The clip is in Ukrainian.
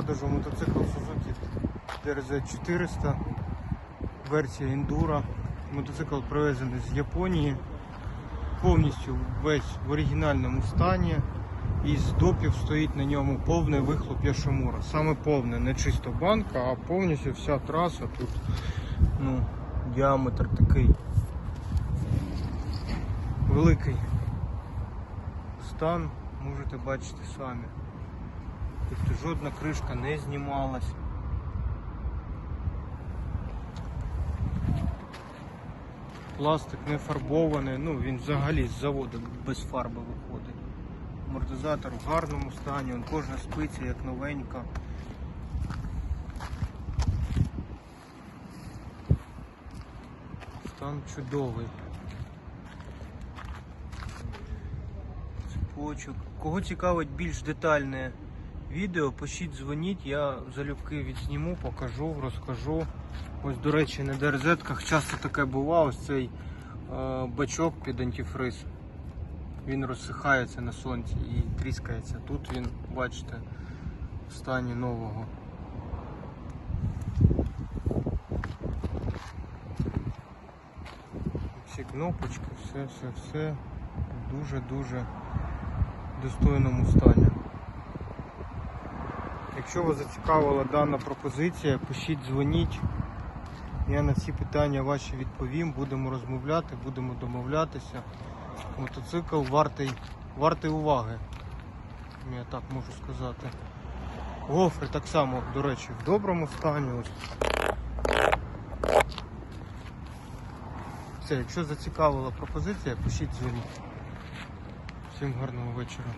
продажу мотоцикл Suzuki DRZ 400, версія Enduro. Мотоцикл привезений з Японії, повністю весь в оригінальному стані. І з допів стоїть на ньому повний вихлоп Яшимура. Саме повне, не чисто банка, а повністю вся траса тут ну, діаметр такий великий стан, можете бачити самі. Тобто жодна кришка не знімалась. Пластик не фарбований, ну він взагалі з заводу без фарби виходить. Амортизатор в гарному стані, он кожна спиця як новенька. Стан чудовий. Цепочок. Кого цікавить більш детальне відео, пишіть, дзвоніть, я залюбки відсніму, покажу, розкажу. Ось, до речі, на ДРЗ-ках часто таке буває, ось цей е, бачок під антифриз. Він розсихається на сонці і тріскається. Тут він, бачите, в стані нового. Всі кнопочки, все, все, все в дуже-дуже достойному стані. Якщо вас зацікавила дана пропозиція, пишіть, дзвоніть. Я на всі питання ваші відповім, будемо розмовляти, будемо домовлятися. Мотоцикл вартий, вартий уваги. Я так можу сказати. Гофри так само, до речі, в доброму стані. Все, якщо зацікавила пропозиція, пишіть дзвоніть. Всім гарного вечора.